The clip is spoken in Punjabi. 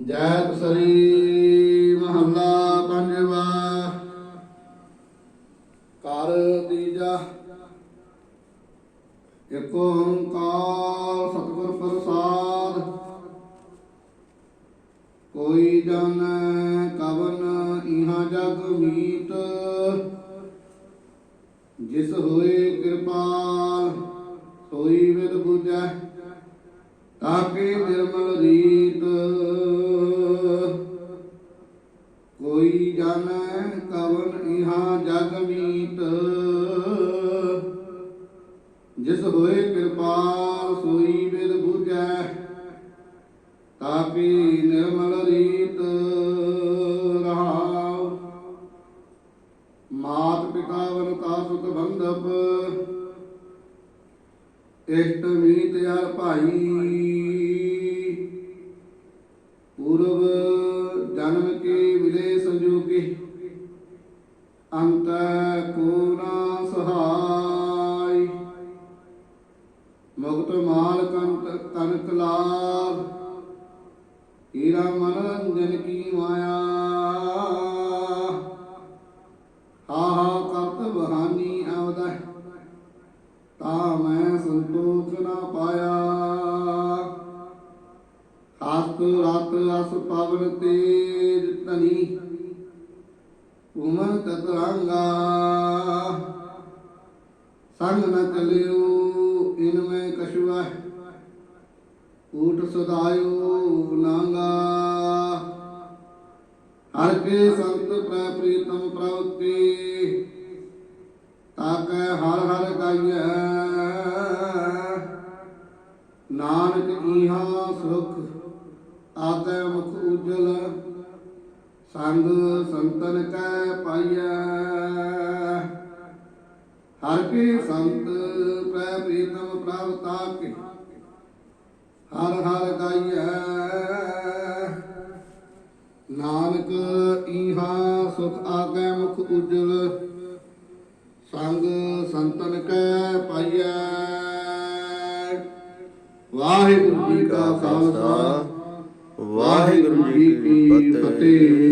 ਜੈਤ ਸਰੀ ਮਹੱਲਾ ਪੰਜਵਾ। ਕਰ ਤੀਜਾ ਇਕ ਓੰਕਾਰ ਸਤਿਗੁਰ ਪ੍ਰਸਾਦ। ਕੋਈ ਜਨ ਕਵਨ ਇਹਾਂ ਜਗ ਮੀਤ। ਜਿਸ ਹੋਏ ਕਿਰਪਾਲ, ਸੋਈ ਵਿਦ ਬੁਝੈ। ਤਾਕੇ ਨਿਰਮਲ ਜਨ ਕਵਨ ਇਹਾਂ ਜਗ ਮੀਤ। ਜਿਸ ਹੋਏ ਕਿਰਪਾਲ ਸੋਈ ਵਿਦ ਬੁਝੈ ਤਾਕੇ ਨਿਰਮਲ ਰੀਤ ਰਹਾਉ। ਮਾਤ ਪਿਤਾ ਵਨਤਾ ਸੁਖ ਬੰਧਪ, ਇਸ਼ਟ ਮੀਤ ਯਾਰ ਭਾਈ। ਪੂਰਵ ਜਨਮ ਕੇ ਮਿਲੇ ਸੰਜੋਗੇ ਅੰਤ ਕੋ ਨਾ ਸਹਾਈ। ਮੁਕਤ ਮਾਲ ਕੰਤ ਕਨਕ ਲਾਭ ਹੀਰਾ ਮਨੋਰੰਜਨ ਕੀ ਮਾਇਆ। ਹਾ ਹਾ ਕਰਤ ਬਹਾਨੀ ਆਵਦਾ ਤਾ ਮੈਂ ਸੰਤੋਖ ਨਾ ਪਾਇਆ। ਹਸਤ ਰਤ ਅਸ ਪਵਨ ਤੇਜ ਤਨੀ ਉਮਨ ਤਤਰੰਗਾ ਸੰਗ ਨ ਚਲਿਓ ਇਨ ਮੈਂ ਕਛੁਆ ਊਟ ਸਦਾਇਓ ਨਾਂਗਾ। ਹਰ ਕੇ ਸੰਤ ਪ੍ਰੈ ਪ੍ਰੀਤਮ ਪ੍ਰਵਤੀ। ਤਾਕੈ ਹਰ ਹਰ ਗਾਈਐ। ਨਾਨਕ ਈਹਾ ਸੁਖ, ਤਾਕੈ ਮੁਖ ਉਜਲ। ਸੰਗ ਸੰਤਨ ਕੈ ਪਾਈਐ। ਹਰ ਕੇ ਸੰਤ ਪ੍ਰੈ ਪ੍ਰੀਤਮ ਪ੍ਰਭ ਤਾਕੇ, ਹਰ ਹਰ ਗਾਈਐ। ਨਾਨਕ ਈਹਾ ਸੁਖ ਆਗੈ ਮੁਖ ਉਜਲ, ਸੰਗ ਸੰਤਨ ਕੈ ਪਾਈਐ। ਵਾਹਿਗੁਰੂ ਜੀ ਕਾ ਖਾਲਸਾ, ਵਾਹਿਗੁਰੂ ਜੀ ਕੀ ਫਤਿਹ।